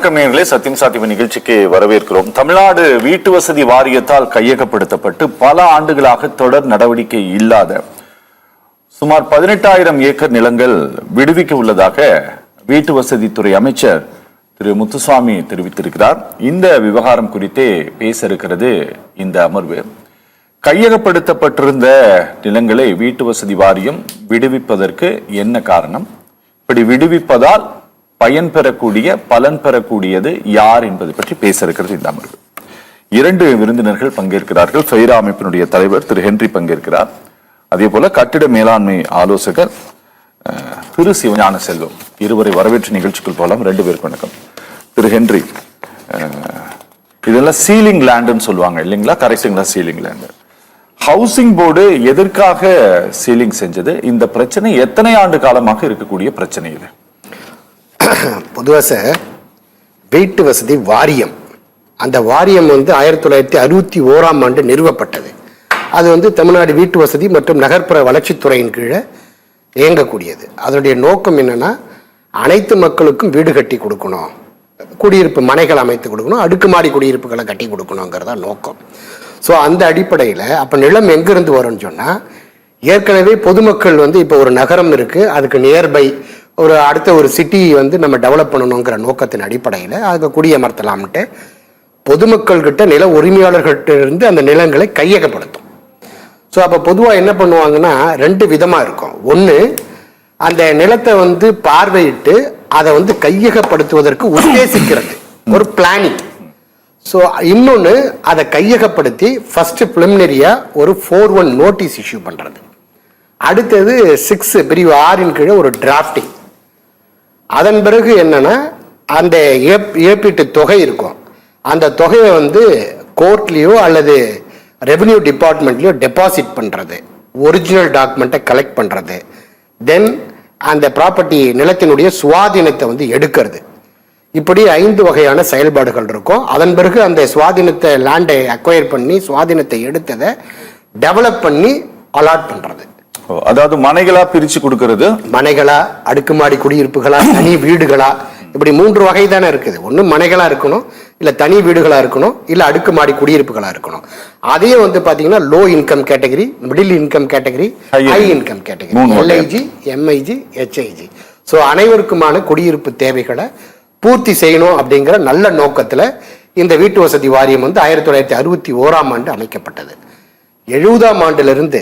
வணக்கம் நேர்களே. சத்தியம் சாத்திவ நிகழ்ச்சிக்கு வரவேற்கிறோம். தமிழ்நாடு வீட்டு வசதி வாரியத்தால் கையகப்படுத்தப்பட்டு பல ஆண்டுகளாக தொடர் நடவடிக்கை இல்லாத சுமார் பதினெட்டாயிரம் ஏக்கர் நிலங்கள் விடுவிக்க உள்ளதாக வீட்டு வசதித்துறை அமைச்சர் திரு. முத்துசாமி தெரிவித்திருக்கிறார். இந்த விவகாரம் குறித்தே பேச இருக்கிறது இந்த அமர்வு. கையகப்படுத்தப்பட்டிருந்த நிலங்களை வீட்டு வசதி வாரியம் விடுவிப்பதற்கு என்ன காரணம்? இப்படி விடுவிப்பதால் பயன் பெறக்கூடிய பலன் பெறக்கூடியது யார் என்பது பற்றி பேச இருக்கிறது இந்த அமர்வு. இரண்டு விருந்தினர்கள் பங்கேற்கிறார்கள். ஃபெய்ரா அமைப்பினுடைய தலைவர் திரு ஹென்றி பங்கேற்கிறார். அதே போல கட்டிட மேலாண்மை ஆலோசகர் திரு சிவஞான செல்வம். இருவரை வரவேற்று நிகழ்ச்சிக்குள் போகலாம். ரெண்டு பேருக்கு வணக்கம். திரு ஹென்றி இதெல்லாம் சீலிங் லேண்டுன்னு சொல்லுவாங்க இல்லைங்களா? கரெக்டுங்களா சீலிங் லேண்டு. ஹவுசிங் போர்டு எதற்காக சீலிங் செஞ்சது? இந்த பிரச்சனை எத்தனை ஆண்டு காலமாக இருக்கக்கூடிய பிரச்சனை இது? பொதுவாக சார் வீட்டு வசதி வாரியம். அந்த வாரியம் வந்து ஆயிரத்தி தொள்ளாயிரத்தி அறுபத்தி ஓராம் ஆண்டு நிறுவப்பட்டது. அது வந்து தமிழ்நாடு வீட்டு வசதி மற்றும் நகர்ப்புற வளர்ச்சித்துறையின் கீழே இயங்கக்கூடியது. அதனுடைய நோக்கம் என்னன்னா அனைத்து மக்களுக்கும் வீடு கட்டி கொடுக்கணும். குடியிருப்பு மனைகள் அமைத்து கொடுக்கணும். அடுக்குமாடி குடியிருப்புகளை கட்டி கொடுக்கணுங்கிறதா நோக்கம். ஸோ அந்த அடிப்படையில் அப்போ நிலம் எங்கிருந்து வரும்னு சொன்னால் ஏற்கனவே பொதுமக்கள் வந்து இப்போ ஒரு நகரம் இருக்குது அதுக்கு நியர்பை ஒரு அடுத்த ஒரு சிட்டி வந்து நம்ம டெவலப் பண்ணணுங்கிற நோக்கத்தின் அடிப்படையில் அதுக்கு குடியமர்த்தலாம்ட்டு பொதுமக்கள்கிட்ட நில உரிமையாளர்கள்ட்ட இருந்து அந்த நிலங்களை கையகப்படுத்தும். ஸோ அப்போ பொதுவாக என்ன பண்ணுவாங்கன்னா ரெண்டு விதமாக இருக்கும். ஒன்று அந்த நிலத்தை வந்து பார்வையிட்டு அதை வந்து கையகப்படுத்துவதற்கு உத்தேசிக்கிறது. ஒரு பிளானிங் ஸோ இன்னொன்று அதை கையகப்படுத்தி ஃபஸ்ட்டு ப்ரிலிமினரியாக ஒரு ஃபோர் ஒன் நோட்டீஸ் இஷ்யூ பண்ணுறது அடுத்தது சிக்ஸ் பிரிவு ஆறின் கீழே ஒரு டிராஃப்டிங் அதன் பிறகு என்னென்னா அந்த இழப்- இழப்பீட்டு தொகை இருக்கும். அந்த தொகையை வந்து கோர்ட்லேயோ அல்லது ரெவன்யூ டிபார்ட்மெண்ட்லேயோ டெபாசிட் பண்ணுறது ஒரிஜினல் டாக்குமெண்ட்டை கலெக்ட் பண்ணுறது தென் அந்த ப்ராப்பர்ட்டி நிலத்தினுடைய சுவாதீனத்தை வந்து எடுக்கிறது. இப்படி ஐந்து வகையான செயல்பாடுகள் இருக்கும். அதன் பிறகு அந்த சுவாதீனத்தை லேண்டை அக்வயர் பண்ணி சுவாதீனத்தை எடுத்ததை டெவலப் பண்ணி அலாட் பண்ணுறது அதாவது மனைகளா பிரிச்சு கொடுக்கிறது. மனைகளா அடுக்குமாடி குடியிருப்புகளா தனி வீடுகளா இப்படி மூன்று வகை தானே இருக்குது. ஒன்று மனைகளா இருக்கணும் இல்லை தனி வீடுகளா இருக்கணும் இல்லை அடுக்குமாடி குடியிருப்புகளா இருக்கணும். அதே வந்து பார்த்தீங்கன்னா low income category middle income category high. Income category. LIG MIG HIG so அனைவருக்குமான குடியிருப்பு தேவைகளை பூர்த்தி செய்யணும் அப்படிங்கிற நல்ல நோக்கத்தில் இந்த வீட்டு வசதி வாரியம் வந்து ஆயிரத்தி தொள்ளாயிரத்தி அறுபத்தி ஓராம் ஆண்டு அமைக்கப்பட்டது. எழுபதாம் ஆண்டிலிருந்து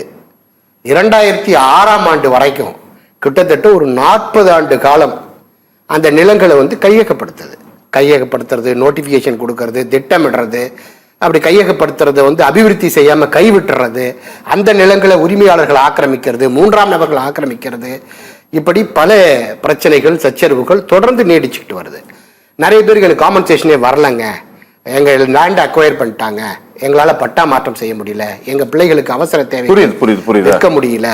இரண்டாயிரத்தி ஆறாம் ஆண்டு வரைக்கும் கிட்டத்தட்ட ஒரு நாற்பது ஆண்டு காலம் அந்த நிலங்களை வந்து கையகப்படுத்துது. கையகப்படுத்துறது நோட்டிஃபிகேஷன் கொடுக்கறது திட்டமிடுறது அப்படி கையகப்படுத்துறதை வந்து அபிவிருத்தி செய்யாமல் கைவிட்டுறது அந்த நிலங்களை உரிமையாளர்கள் ஆக்கிரமிக்கிறது மூன்றாம் நபர்கள் ஆக்கிரமிக்கிறது. இப்படி பல பிரச்சனைகள் சச்சரவுகள் தொடர்ந்து நீடிச்சுக்கிட்டு வருது. நிறைய பேருக்கு எனக்கு காம்பன்சேஷனே வரலங்க. எங்க லேண்ட் அக்வயர் பண்ணிட்டாங்க. எங்களால பட்டா மாற்றம் செய்ய முடியல. எங்க பிள்ளைகளுக்கு அவசர தேவை. புரியுது புரியுது புரியுது. விற்க முடியல.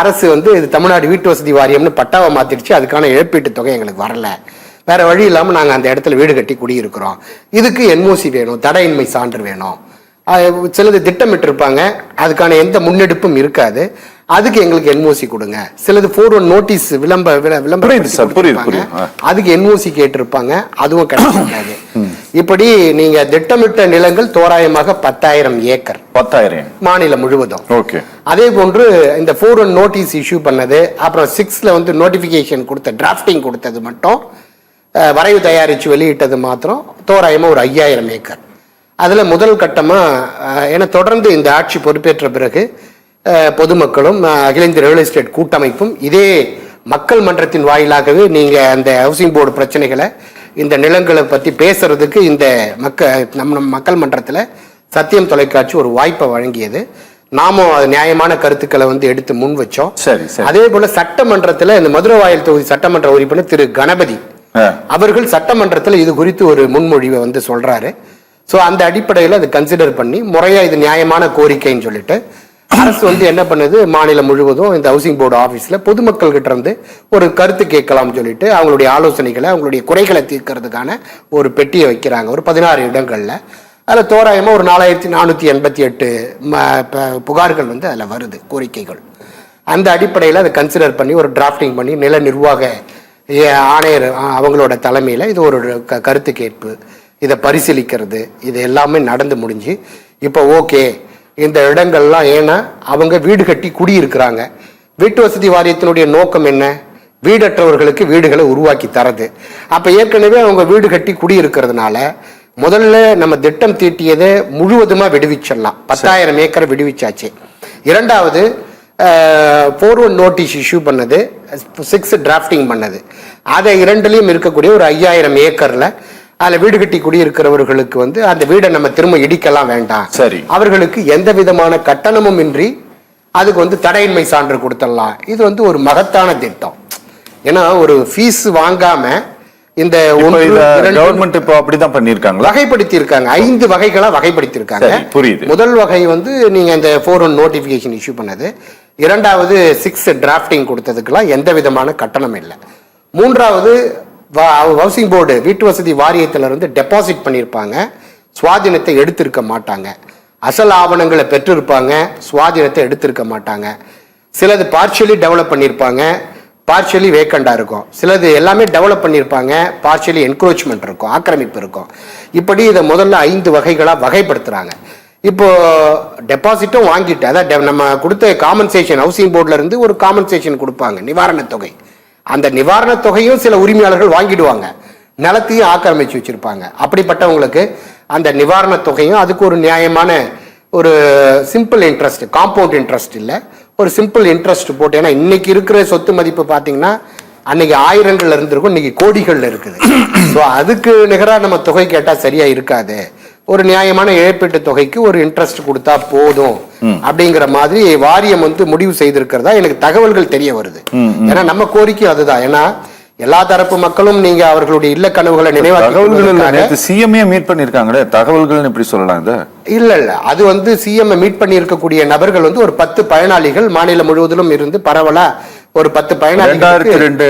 அரசு வந்து இது தமிழ்நாடு வீட்டு வசதி வாரியம்னு பட்டாவை மாத்திடுச்சு. அதுக்கான இழப்பீட்டு தொகை எங்களுக்கு வரல. வேற வழி இல்லாம நாங்க அந்த இடத்துல வீடு கட்டி குடியிருக்கிறோம். இதுக்கு என்ஓசி வேணும் தடையின்மை சான்று வேணும். சிலது திட்டமிட்டு இருப்பாங்க அதுக்கான எந்த முன்னெடுப்பும் இருக்காது. அதுக்கு எங்களுக்கு என்ஓசி கொடுங்க. சிலது ஃபோர் ஒன் நோட்டீஸ் விளம்ப விள- விளம்பரம். அதுக்கு என்ஓசி கேட்டிருப்பாங்க. அதுவும் கிடைச்சிருக்காது இப்படி நீங்க திட்டமிட்ட நிலங்கள் தோராயமாக பத்தாயிரம் ஏக்கர். பத்தாயிரம். மாநிலம் முழுவதும். ஓகே. அதே போன்று இந்த ஃபோர் ஒன் நோட்டீஸ் இஷ்யூ பண்ணது அப்புறம் சிக்ஸ்ல வந்து நோட்டிஃபிகேஷன் கொடுத்த டிராஃப்டிங் கொடுத்தது மட்டும் வரைவு தயாரித்து வெளியிட்டது மாத்திரம் தோராயமாக ஒரு ஐயாயிரம் ஏக்கர். அதில் முதல் கட்டமாக ஏன்னா தொடர்ந்து இந்த ஆட்சி பொறுப்பேற்ற பிறகு பொதுமக்களும் அகில இந்திய ரியல் எஸ்டேட் கூட்டமைப்பும் இதே மக்கள் மன்றத்தின் வாயிலாகவே நீங்கள் அந்த ஹவுசிங் போர்டு பிரச்சனைகளை இந்த நிலங்களை பற்றி பேசுறதுக்கு இந்த மக்க நம்ம நம்ம மக்கள் மன்றத்தில் சத்தியம் தொலைக்காட்சி ஒரு வாய்ப்பை வழங்கியது நாமும் அது நியாயமான கருத்துக்களை வந்து எடுத்து முன் வச்சோம் சரி, சரி. அதே போல சட்டமன்றத்தில் இந்த மதுரை வாயில் தொகுதி சட்டமன்ற உறுப்பினர் திரு கணபதி. அவர்கள் சட்டமன்றத்தில் இது குறித்து ஒரு முன்மொழிவை வந்து சொல்றாரு ஸோ அந்த அடிப்படையில் அது கன்சிடர் பண்ணி முறையா இது நியாயமான கோரிக்கைன்னு சொல்லிட்டு அரசு வந்து என்ன பண்ணுது? மாநிலம் முழுவதும் இந்த ஹவுசிங் போர்டு ஆஃபீஸில் பொதுமக்கள் கிட்ட இருந்து ஒரு கருத்து கேட்கலாம்னு சொல்லிட்டு அவங்களுடைய ஆலோசனைகளை அவங்களுடைய குறைகளை தீர்க்கறதுக்கான ஒரு பெட்டியை வைக்கிறாங்க. ஒரு பதினாறு இடங்களில். அதில் தோராயமாக ஒரு நாலாயிரத்தி நானூற்றி எண்பத்தி எட்டு புகார்கள் வந்து அதில் வருது கோரிக்கைகள். அந்த அடிப்படையில் அதை கன்சிடர் பண்ணி ஒரு டிராஃப்டிங் பண்ணி நில நிர்வாக ஏ- ஆணையர் அவங்களோட தலைமையில் இது ஒரு க கருத்து கேட்பு இதை பரிசீலிக்கிறது இது எல்லாமே நடந்து முடிஞ்சு இப்போ ஓகே இந்த இடங்கள்லாம் ஏன்னா அவங்க வீடு கட்டி குடியிருக்கிறாங்க. வீட்டு வசதி வாரியத்தினுடைய நோக்கம் என்ன? வீடற்றவர்களுக்கு வீடுகளை உருவாக்கி தரது. அப்போ ஏற்கனவே அவங்க வீடு கட்டி குடியிருக்கிறதுனால முதல்ல நம்ம திட்டம் தீட்டியதை முழுவதுமாக விடுவிச்சிடலாம். பத்தாயிரம் ஏக்கரை விடுவிச்சாச்சு. இரண்டாவது ஃபோர் ஒன் நோட்டீஸ் இஷ்யூ பண்ணது சிக்ஸ் டிராஃப்டிங் பண்ணது. அதை இரண்டுலேயும் இருக்கக்கூடிய ஒரு ஐயாயிரம் ஏக்கரில் அதில் வீடு கட்டி குடியிருக்கிறவர்களுக்கு வந்து அந்த வீடை நம்ம திரும்ப இடிக்கலாம் வேண்டாம். சரி. அவர்களுக்கு எந்த விதமான கட்டணமும் இன்றி அதுக்கு வந்து தடையின்மை சான்று கொடுத்துடலாம். இது வந்து ஒரு மகத்தான திட்டம். ஏன்னா ஒரு ஃபீஸ் வாங்காம இந்த கவர்மெண்ட் இப்போ அப்படிதான் பண்ணிருக்காங்களா வகைப்படுத்தி இருக்காங்க ஐந்து வகைகளா வகைப்படுத்தி இருக்காங்க புரியுது. முதல் வகை வந்து நீங்க இந்த ஃபோர் ஒன் நோட்டிபிகேஷன் இஷ்யூ பண்ணது. இரண்டாவது சிக்ஸ் டிராஃப்டிங் கொடுத்ததுக்கெல்லாம் எந்த விதமான கட்டணம் இல்லை. மூன்றாவது ஹவுசிங் போர்டு வீட்டு வசதி வாரியத்திலிருந்து டெபாசிட் பண்ணியிருப்பாங்க சுவாதீனத்தை எடுத்திருக்க மாட்டாங்க. அசல் ஆவணங்களை பெற்றிருப்பாங்க. சுவாதீனத்தை எடுத்திருக்க மாட்டாங்க. சிலது பார்ஷியலி டெவலப் பண்ணியிருப்பாங்க பார்ஷியலி வேக்கண்டாக இருக்கும். சிலது எல்லாமே டெவலப் பண்ணியிருப்பாங்க பார்ஷியலி என்க்ரோச்மெண்ட் இருக்கும். ஆக்கிரமிப்பு இருக்கும். இப்படி இதை முதல்ல ஐந்து வகைகளாக வகைப்படுத்துறாங்க. இப்போ டெபாசிட்டும் வாங்கிட்டு அதான் நம்ம கொடுத்த காம்பன்சேஷன் ஹவுசிங் போர்ட்ல இருந்து ஒரு காம்பன்சேஷன் கொடுப்பாங்க. நிவாரணத் தொகை. அந்த நிவாரணத் தொகையும் சில உரிமையாளர்கள் வாங்கிடுவாங்க. நிலத்தையும் ஆக்கிரமிச்சு வச்சிருப்பாங்க. அப்படிப்பட்டவங்களுக்கு அந்த நிவாரணத் தொகையும் அதுக்கு ஒரு நியாயமான ஒரு சிம்பிள் இன்ட்ரெஸ்ட் காம்பவுண்ட் இன்ட்ரெஸ்ட் இல்லை. ஒரு சிம்பிள் இன்ட்ரெஸ்ட் போட்டு ஏன்னா இன்னைக்கு இருக்கிற சொத்து மதிப்பு பார்த்தீங்கன்னா அன்னைக்கு ஆயிரங்கள்ல இருந்திருக்கும் இன்னைக்கு கோடிகள்ல இருக்குது. ஸோ அதுக்கு நிகராக நம்ம தொகை கேட்டால் சரியா இருக்காது. ஒரு நியாயமான இழப்பீட்டு தொகைக்கு ஒரு இன்ட்ரெஸ்ட் கொடுத்தா போதும் அப்படிங்கிற மாதிரி வாரியம் வந்து முடிவு செய்திருக்கிறதா எனக்கு தகவல்கள் தெரிய வருது. ஏன்னா நம்ம கோரிக்கை அதுதான். ஏன்னா எல்லா தரப்பு மக்களும் நீங்க அவர்களுடைய இல்ல கனவுகளை நேத்து சிஎம்ஏ மீட் பண்ணிருக்காங்களே தகவல்கள் எப்படி சொல்லலாம் இத? இல்ல இல்ல. அது வந்து சிஎம் மீட் பண்ணி இருக்கக்கூடிய நபர்கள் வந்து ஒரு பத்து பயனாளிகள் மாநிலம் முழுவதிலும் இருந்து பரவலா ஒரு பத்து ரெண்டாயிரத்தி பயனாளிகள் ரெண்டு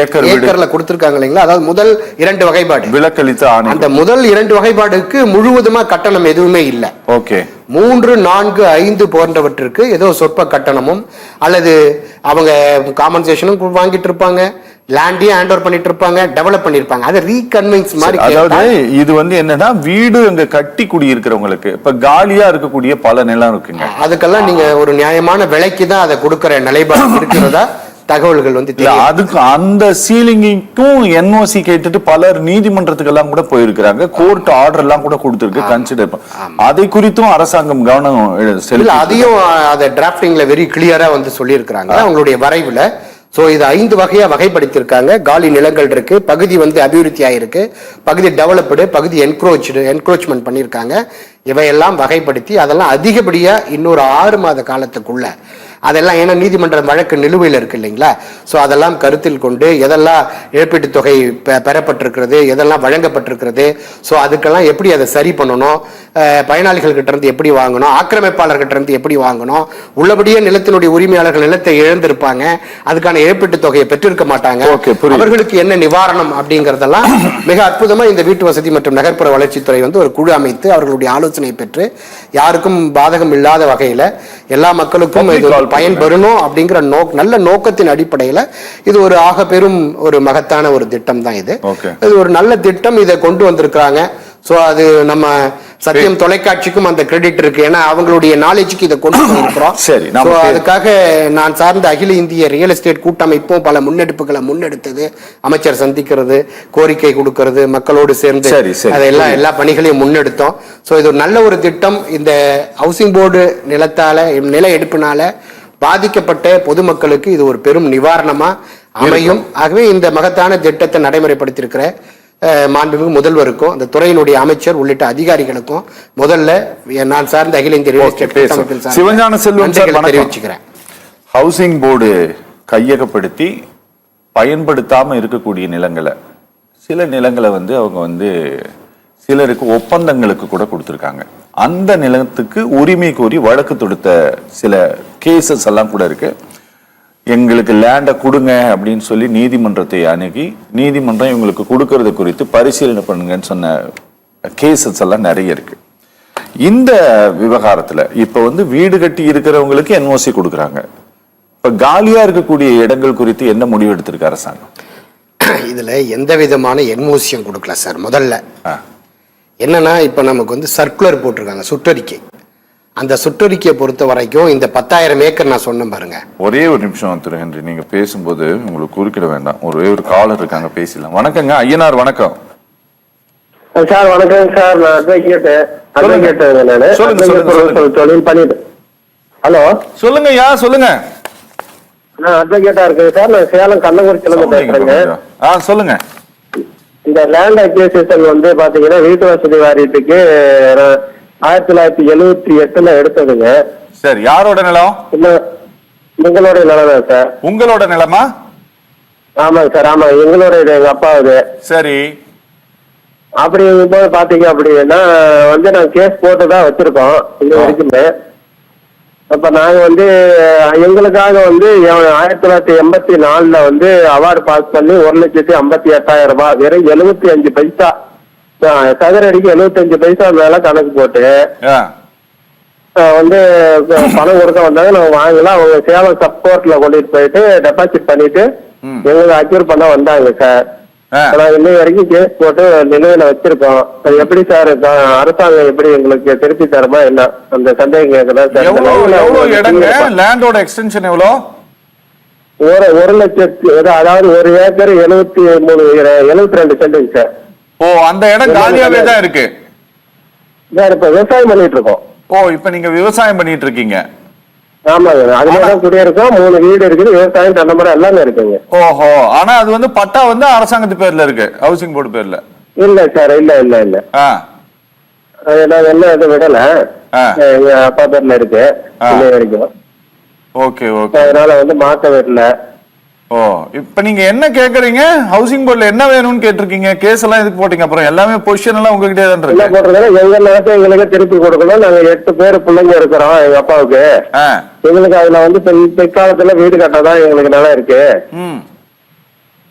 ஏக்கர் ஏக்கர்ல கொடுத்திருக்காங்க இல்லைங்களா? அதாவது முதல் இரண்டு வகைப்பாடு. விலக்களித்த அந்த முதல் இரண்டு வகைப்பாடுக்கு முழுவதுமா கட்டணம் எதுவுமே இல்லை. ஓகே. மூன்று நான்கு ஐந்து போன்றவற்றிற்கு ஏதோ சொற்ப கட்டணமும் அல்லது அவங்க காம்பன்சேஷனும் வாங்கிட்டு இருப்பாங்க. லேண்டையும் ஹேண்ட் ஓவர் பண்ணிட்டு இருப்பாங்க டெவலப் பண்ணிருப்பாங்க அதை ரீகன்வின்ஸ் மாதிரி அதாவது இது வந்து என்னன்னா வீடு அங்க கட்டி குடியிருக்கிறவங்களுக்கு இப்ப காலியா இருக்கக்கூடிய பல நிலம் இருக்குங்க. அதுக்கெல்லாம் நீங்க ஒரு நியாயமான விலைக்கு தான் அதை கொடுக்கிற நிலைப்பாடு இருக்கிறதா தகவல்கள் வந்து அதுக்கு அந்த சீலிங்கிக்கும் என்ஓசி கேட்டுட்டு பலர் நீதிமன்றத்துக்கு எல்லாம் கூட போயிருக்கிறாங்க. கோர்ட் ஆர்டர் எல்லாம் கூட கொடுத்திருக்கு கன்சிடர் அதை குறித்தும் அரசாங்கம் கவனம் செலுத்தி அதையும் அதை டிராஃப்டிங்ல வெரி கிளியரா வந்து சொல்லியிருக்கிறாங்க. அவங்களுடைய வரைவுல ஸோ இது ஐந்து வகையாக வகைப்படுத்தியிருக்காங்க காலி நிலங்கள் இருக்கு பகுதி வந்து அபிவிருத்தி ஆகிருக்கு பகுதி டெவலப்டு பகுதி என்க்ரோச்சு என்க்ரோச்மெண்ட் பண்ணியிருக்காங்க இவையெல்லாம் வகைப்படுத்தி அதெல்லாம் அதிகப்படியாக இன்னொரு ஆறு மாத காலத்துக்குள்ள அதெல்லாம் ஏன்னா நீதிமன்ற வழக்கு நிலுவையில் இருக்கு இல்லைங்களா? ஸோ அதெல்லாம் கருத்தில் கொண்டு எதெல்லாம் இழப்பீட்டுத் தொகை பெறப்பட்டிருக்கிறது எதெல்லாம் வழங்கப்பட்டிருக்கிறது ஸோ அதுக்கெல்லாம் எப்படி அதை சரி பண்ணணும்? பயனாளிகள்கிட்ட இருந்து எப்படி வாங்கணும்? ஆக்கிரமிப்பாளர்கிட்ட இருந்து எப்படி வாங்கணும்? உள்ளபடியே நிலத்தினுடைய உரிமையாளர்கள் நிலத்தை இழந்திருப்பாங்க. அதுக்கான இழப்பீட்டுத் தொகையை பெற்றிருக்க மாட்டாங்க. அவர்களுக்கு என்ன நிவாரணம் அப்படிங்கறதெல்லாம் மிக அற்புதமா இந்த வீட்டு வசதி மற்றும் நகர்ப்புற வளர்ச்சித்துறை வந்து ஒரு குழு அமைத்து அவர்களுடைய ஆலோசனை பெற்று யாருக்கும் பாதகம் இல்லாத வகையில எல்லா மக்களுக்கும் Public இது call பயன் பெறணும் அப்படிங்கிற நோக் நல்ல நோக்கத்தின் அடிப்படையில இது ஒரு ஆக பெரும் ஒரு மகத்தான ஒரு திட்டம் தான் இது. இது ஒரு நல்ல திட்டம் இதை கொண்டு வந்திருக்கிறாங்க. சோ அது நம்ம சத்தியம் தொலைக்காட்சிக்கும் அந்த கிரெடிட் இருக்கு. ஏன்னா அவங்களுடைய நாலேஜுக்கு இதை கொண்டு வந்திருக்கிறோம். சரி, அதுக்காக நான் சார்ந்த அகில இந்திய ரியல் எஸ்டேட் கூட்டமைப்பும் பல முன்னெடுப்புகளை முன்னெடுத்தது. அமைச்சர் சந்திக்கிறது கோரிக்கை கொடுக்கிறது மக்களோடு சேர்ந்து சரி, சரி. அதெல்லாம் எல்லா பணிகளையும் முன்னெடுத்தோம். ஸோ இது ஒரு நல்ல ஒரு திட்டம். இந்த ஹவுசிங் போர்டு நிலத்தால நில எடுப்பினால பாதிக்கப்பட்ட பொதுமக்களுக்கு இது ஒரு பெரும் நிவாரணமா அமையும். ஆகவே இந்த மகத்தான திட்டத்தை நடைமுறைப்படுத்தியிருக்கிற மாண்புமிகு முதல்வருக்கும் அந்த துறையினுடைய அமைச்சர் உள்ளிட்ட அதிகாரிகளுக்கும் முதல்ல நான் சார்ந்த அகில இந்திய ரியல் எஸ்டேட் சிவஞான செல்வம். தெரிவிச்சுக்கிறேன். ஹவுசிங் போர்டு கையகப்படுத்தி பயன்படுத்தாம இருக்கக்கூடிய நிலங்களை சில நிலங்களை வந்து அவங்க வந்து சிலருக்கு ஒப்பந்தங்களுக்கு கூட கொடுத்துருக்காங்க. அந்த நிலத்துக்கு உரிமை கோரி வழக்கு தொடுத்த சில கேசஸ் எல்லாம் கூட இருக்கு. எங்களுக்கு லேண்டை கொடுங்க அப்படின்னு சொல்லி நீதிமன்றத்தை அணுகி நீதிமன்றம் இவங்களுக்கு கொடுக்கறது குறித்து பரிசீலனை பண்ணுங்கன்னு சொன்ன கேசஸ் எல்லாம் நிறைய இருக்கு. இந்த விவகாரத்துல இப்ப வந்து வீடு கட்டி இருக்கிறவங்களுக்கு என்ஓசி கொடுக்குறாங்க. இப்ப காலியா இருக்கக்கூடிய இடங்கள் குறித்து என்ன முடிவு எடுத்திருக்கு அரசாங்கம்? இதுல எந்த விதமான என்மோசியம் கொடுக்கல சார் முதல்ல. என்னன்னா இப்போ நமக்கு வந்து சர்க்குலர் போட்டிருக்காங்க சுற்றறிக்கை. அந்த சுற்றறிக்கையை பொறுத்த வரைக்கும் இந்த பத்தாயிரம் ஏக்கர் நான் சொன்னேன் பாருங்க. ஒரே ஒரு நிமிஷம் திரு ஹென்றி. நீங்க பேசும்போது உங்களுக்கு குறுக்கிட வேண்டாம். ஒரே ஒரு காலர் இருக்காங்க பேசலாம் வணக்கங்க ஐயனார் வணக்கம். சார் வணக்கம் சார். நான் அட்வொகேட் அட்வொகேட் நானு. தொழில் பண்ணிட்டு ஹலோ? சொல்லுங்க யா சொல்லுங்க. நான் அட்வொகேட்டா இருக்கேன் சார். நான் சேலம் கள்ளக்குறிச்சில இருந்து பேசுறேங்க. ஆ சொல்லுங்க. இந்த லேண்ட் அக்விசிஷன் வந்து பாத்தீங்கன்னா வீட்டு வசதி வாரியத்துக்கு ஆயிரத்தி தொள்ளாயிரத்தி எழுவத்தி எட்டுல எடுத்ததுங்க. சரி யாரோட நிலம்? இன்னும் உங்களுடைய நிலதான் சார். உங்களோட நிலமா? ஆமாங்க சார் ஆமா எங்களுடைய இது எங்க அப்பாவுது. சரி. அப்படி போது பாத்தீங்க அப்படின்னா வந்து நான் கேஸ் போட்டு தான் வச்சிருக்கோம் இது வரைக்குமே. அப்ப நாங்க வந்து எங்களுக்காக வந்து ஆயிரத்தி தொள்ளாயிரத்தி எண்பத்தி நாலுல வந்து அவார்டு பாஸ் பண்ணி ஒரு லட்சத்தி ஐம்பத்தி எட்டாயிரம் ரூபாய் வெறும் எழுபத்தி அஞ்சு பைசா சதுர அடிக்கு எழுபத்தி அஞ்சு பைசா மேல கணக்கு போட்டு வந்து பணம் கொடுக்க வந்தாங்க. நாங்க வாங்கல. அவங்க சேலம் சப்கோர்ட்ல கொண்டுட்டு போயிட்டு டெபாசிட் பண்ணிட்டு. எங்களுக்கு அக்யூர் பண்ண வந்தாங்க சார் ஆ. நாங்க இன்னை வரைக்கும் கேஸ் போட்டு நிலுவையில வச்சிருக்கோம். அது எப்படி சார் அரசாங்கம் எப்படி எங்களுக்கு திருப்பி தருமா? என்ன? அந்த சந்தேகம் கேட்கலாம் சார்? எவ்வளவு இடங்க? லேண்டோட எக்ஸ்டென்ஷன் எவ்வளோ? ஒரு ஒரு லட்சத்து அதாவது ஒரு ஏக்கர் எழுபத்தி மூணு எழுபத்தி ரெண்டு சென்டுங்க சார். ஓ அந்த இடம் காலியாவே தான் இருக்கு. சார் இப்ப விவசாயம் பண்ணிட்டு இருக்கோம். ஓ இப்ப நீங்க விவசாயம் பண்ணிட்டு இருக்கீங்க. ஆமாங்க. அதுலதான் குடியிருக்கோம். மூணு வீடு இருக்குது. விவசாயம் தென்னை மரம் எல்லாமே இருக்குங்க. ஓஹோ. ஆனா அது வந்து பட்டா வந்து அரசாங்கத்து பேர்ல இருக்கு. ஹவுசிங் போர்டு பேர்ல. இல்ல சார் இல்ல இல்ல இல்ல. நாங்க என்ன இது விடல. எங்க அப்பா பேர்ல இருக்கு. வரைக்கும். Okay okay. அதனால வந்து மாத்த விடல. ஓ இப்ப நீங்க என்ன கேக்குறீங்க? ஹவுசிங் போர்டுல என்ன வேணும்னு கேட்டிருக்கீங்க? கேஸ் எல்லாம் எதுக்கு போட்டீங்க? அப்புறம் எல்லாமே பொசிஷன் எல்லாம் உங்ககிட்டே தான் இருக்கு. போட்டிருக்காங்க எங்க நிலத்தை எங்களுக்கு திருப்பி கொடுக்கணும். நாங்க எட்டு பேர் பிள்ளைங்க இருக்கிறோம் எங்க அப்பாவுக்கு. எங்களுக்கு அதுல வந்து பிற்காலத்துல வீடு கட்டதான் எங்களுக்கு நிலம் இருக்கு. ம்.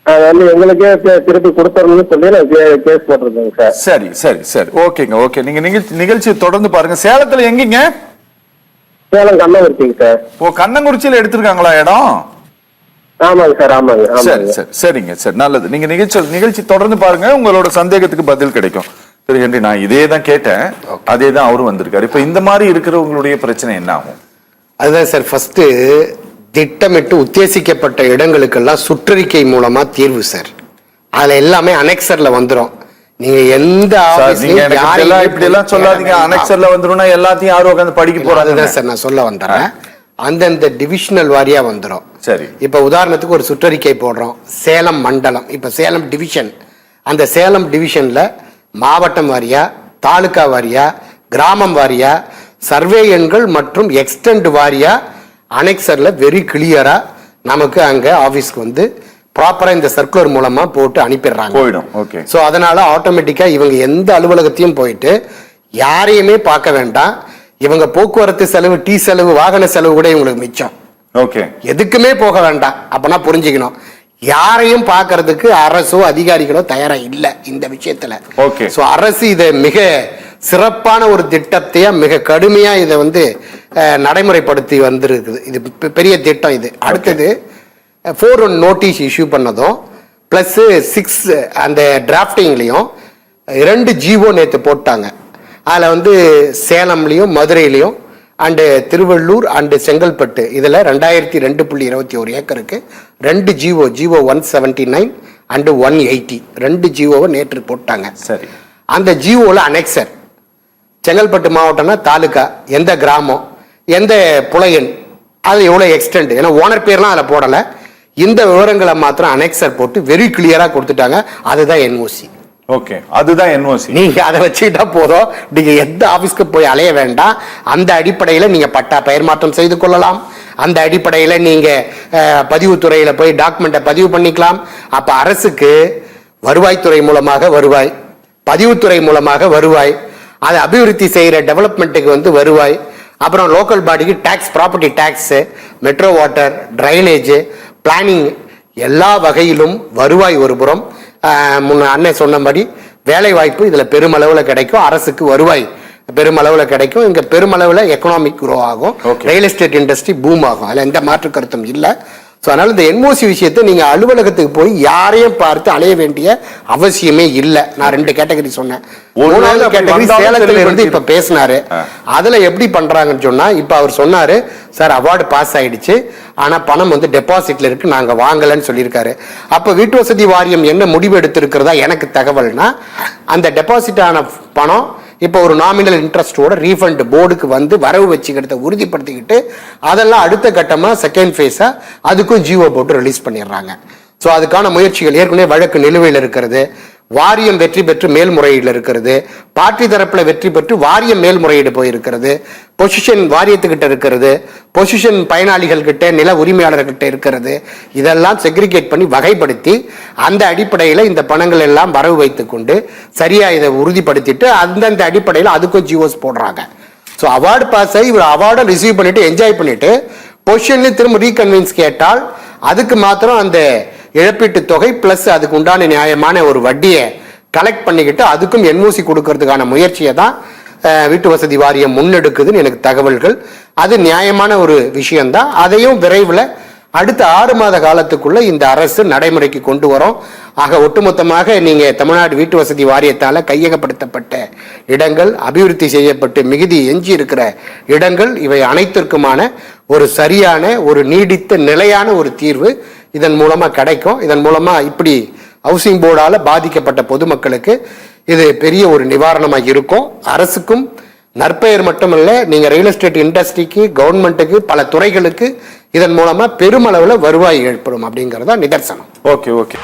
அது வந்து எங்களுக்கே திருப்பி கொடுத்துறணும்னு சொல்லி நான் கேஸ் போட்டிருக்கேங்க சார். சரி சரி சரி. ஓகேங்க ஓகே. நீங்க நிகழ்ச்சி நிகழ்ச்சியை தொடர்ந்து பாருங்க. சேலத்துல எங்கீங்க? சேலம் கண்ணகுறிச்சிங்க சார். ஓ கண்ணங்குறிச்சியில எடுத்திருக்காங்களா இடம்? ஆமாங்க சார் ஆமாங்க சரி சரிங்க சரி நல்லது. நீங்க நிகழ்ச்சி நிகழ்ச்சி தொடர்ந்து பாருங்க உங்களோட சந்தேகத்துக்கு பதில் கிடைக்கும். சரி ஹென்றி நான் இதே தான் கேட்டேன். அதே தான் அவரும் வந்திருக்காரு. இப்ப இந்த மாதிரி இருக்கிறவங்களுடைய பிரச்சனை என்ன ஆகும்? அதுதான் சார் ஃபர்ஸ்ட் திட்டமிட்டு உத்தேசிக்கப்பட்ட இடங்களுக்கெல்லாம் சுற்றறிக்கை மூலமா தீர்வு சார். அதுல எல்லாமே அனெக்சர்ல வந்துரும். நீங்க எந்த இப்படி எல்லாம் சொல்லாதீங்க. அனெக்சர்ல வந்துரும்னா எல்லாத்தையும் யாரும் உட்காந்து படிக்க போறாங்க சார் நான் சொல்ல வந்துடுறேன் அந்தந்த டிவிஷனல் வாரியா வந்துரும். சரி. இப்ப உதாரணத்துக்கு ஒரு சுற்றறிக்கை போடுறோம். சேலம் மண்டலம். இப்ப சேலம் டிவிஷன் அந்த சேலம் டிவிஷன்ல மாவட்டம் வாரியா தாலுகா வாரியா கிராமம் வாரியா சர்வே எண்கள் மற்றும் எக்ஸ்டெண்ட் வாரியா அனெக்சர்ல வெரி கிளியரா நமக்கு அங்க ஆபீஸ்க்கு வந்து ப்ராப்பரா இந்த சர்க்குலர் மூலமா போட்டு அனுப்பிடுறாங்க. போயிடும். ஓகே. ஸோ அதனால ஆட்டோமேட்டிக்கா இவங்க எந்த அலுவலகத்தையும் போயிட்டு யாரையுமே பார்க்க வேண்டாம். இவங்க போக்குவரத்து செலவு டீ செலவு வாகன செலவு கூட இவங்களுக்கு மிச்சம். ஓகே. எதுக்குமே போக வேண்டாம். அப்பனா புரிஞ்சுக்கணும். யாரையும் பார்க்கறதுக்கு அரசோ அதிகாரிகளோ தயாரா இல்ல இந்த விஷயத்துல. Okay. சோ அரசு இதை மிக சிறப்பான ஒரு திட்டத்தையா மிக கடுமையா இதை வந்து நடைமுறைப்படுத்தி வந்திருக்குது. இது பெரிய திட்டம் இது. அடுத்தது ஃபோர் ஒன் நோட்டீஸ் இஷ்யூ பண்ணதும் ப்ளஸ் சிக்ஸ் அந்த டிராஃப்டிங்லேயும் ரெண்டு ஜிஓ நேற்று போட்டாங்க. அதில் வந்து சேலம்லேயும் மதுரையிலையும் அண்டு திருவள்ளூர் அண்டு செங்கல்பட்டு. இதில் ரெண்டாயிரத்தி ரெண்டு புள்ளி இருபத்தி ஒரு ஏக்கருக்கு ரெண்டு GO GO one seventy nine and one eighty. ரெண்டு ஜிஓவை நேற்று போட்டாங்க. சரி. அந்த ஜிஓவில் அனெக்சர். செங்கல்பட்டு மாவட்டம்னா தாலுக்கா எந்த கிராமம் எந்த புலையன் அது எவ்வளோ எக்ஸ்டெண்ட் ஏன்னா ஓனர் பேர்லாம் அதில் போடலை. இந்த விவரங்களை மாத்திரம் அனெக்சர் போட்டு வெரி கிளியராக கொடுத்துட்டாங்க. அதுதான் என்ஓசி. ஓகே அதுதான் என்ஓசி நீங்க அதை வச்சுக்கிட்டா போதும். நீங்க எந்த ஆபீஸ்க்கு போய் அலைய வேண்டாம். அந்த அடிப்படையில நீங்க பட்டா பெயர் மாற்றம் செய்து கொள்ளலாம். அந்த அடிப்படையில நீங்க பதிவுத்துறையில போய் டாக்குமெண்ட்டை பதிவு பண்ணிக்கலாம். அப்ப அரசுக்கு வருவாய்த்துறை மூலமாக வருவாய் பதிவுத்துறை மூலமாக வருவாய் அதை அபிவிருத்தி செய்கிற டெவலப்மெண்ட்டுக்கு வந்து வருவாய் அப்புறம் லோக்கல் பாடிக்கு tax property tax metro water drainage planning எல்லா வகையிலும் வருவாய் ஒரு புறம். முன்ன அண்ணன் சொன்னபடி வேலை வாய்ப்பு இதுல பெருமளவுல கிடைக்கும். அரசுக்கு வருவாய் பெருமளவுல கிடைக்கும். இங்க பெருமளவுல எக்கனாமிக் குரோ ஆகும். ரியல் எஸ்டேட் இண்டஸ்ட்ரி பூம் ஆகும். அதுல எந்த மாற்று கருத்தும் இல்ல. ஸோ அதனால இந்த என்ஓசி விஷயத்தை நீங்க அலுவலகத்துக்கு போய் யாரையும் பார்த்து அலைய வேண்டிய அவசியமே இல்லை. நான் ரெண்டு கேட்டகரி சொன்னேன். மூணாவது கேட்டகரி சேலத்துல இருந்து இப்ப பேசினாரு. அதுல எப்படி பண்றாங்கன்னு சொன்னா இப்ப அவர் சொன்னாரு சார் அவார்டு பாஸ் ஆயிடுச்சு. ஆனா பணம் வந்து டெபாசிட்ல இருக்கு. நாங்க வாங்கலன்னு சொல்லியிருக்காரு. அப்ப வீட்டு வசதி வாரியம் என்ன முடிவு எடுத்திருக்கிறதா எனக்கு தகவல்னா அந்த டெபாசிட் ஆன பணம் இப்போ ஒரு நாமினல் இன்ட்ரெஸ்டோட ரீஃபண்ட் போர்டுக்கு வந்து வரவு வச்சுக்கிறத உறுதிப்படுத்திக்கிட்டு அதெல்லாம் அடுத்த கட்டமா செகண்ட் ஃபேஸா அதுக்கும் ஜியோ போட்டு ரிலீஸ் பண்ணிடுறாங்க. ஸோ அதுக்கான முயற்சிகள் ஏற்கனவே வழக்கு நிலுவையில் இருக்கிறது. வாரியம் வெற்றி பெற்று மேல்முறையீடு இருக்கிறது. பார்ட்டி தரப்பில் வெற்றி பெற்று வாரியம் மேல்முறையீடு போயிருக்கிறது. பொசிஷன் வாரியத்துக்கிட்ட இருக்கிறது. பொசிஷன் பயனாளிகள் கிட்ட நில உரிமையாளர்கிட்ட இருக்கிறது. இதெல்லாம் செக்ரிகேட் பண்ணி வகைப்படுத்தி அந்த அடிப்படையில் இந்த பணங்கள் எல்லாம் வரவு வைத்துக்கொண்டு கொண்டு இதை உறுதிப்படுத்திட்டு அந்தந்த அடிப்படையில் அதுக்கும் ஜிஓஸ் போடுறாங்க. ஸோ அவார்டு பாஸ் ஆகி இவர் அவார்டை ரிசீவ் பண்ணிட்டு என்ஜாய் பண்ணிட்டு பொசிஷன்லேயும் திரும்ப ரீகன்வின்ஸ் கேட்டால் அதுக்கு மாத்திரம் அந்த இழப்பீட்டு தொகை பிளஸ் அதுக்கு உண்டான நியாயமான ஒரு வட்டியை கலெக்ட் பண்ணிக்கிட்டு அதுக்கும் என்ஓசி கொடுக்கறதுக்கான முயற்சியை தான் வீட்டு வசதி வாரியம் முன்னெடுக்குதுன்னு எனக்கு தகவல்கள். அது நியாயமான ஒரு விஷயம்தான். அதையும் விரைவில் அடுத்த ஆறு மாத காலத்துக்குள்ள இந்த அரசு நடைமுறைக்கு கொண்டு வரும். ஆக ஒட்டுமொத்தமாக நீங்க தமிழ்நாடு வீட்டு வசதி வாரியத்தால கையகப்படுத்தப்பட்ட இடங்கள் அபிவிருத்தி செய்யப்பட்டு மிகுதி எஞ்சி இருக்கிற இடங்கள் இவை அனைத்திற்குமான ஒரு சரியான ஒரு நீடித்த நிலையான ஒரு தீர்வு இதன் மூலமாக கிடைக்கும். இதன் மூலமாக இப்படி ஹவுசிங் போர்டால் பாதிக்கப்பட்ட பொதுமக்களுக்கு இது பெரிய ஒரு நிவாரணமாக இருக்கும். அரசுக்கும் நற்பெயர் மட்டுமல்ல நீங்கள் ரியல் எஸ்டேட் இண்டஸ்ட்ரிக்கு கவர்மெண்ட்டுக்கு பல துறைகளுக்கு இதன் மூலமாக பெருமளவில் வருவாய் ஏற்படும் அப்படிங்கிறதா நிதர்சனம். Okay okay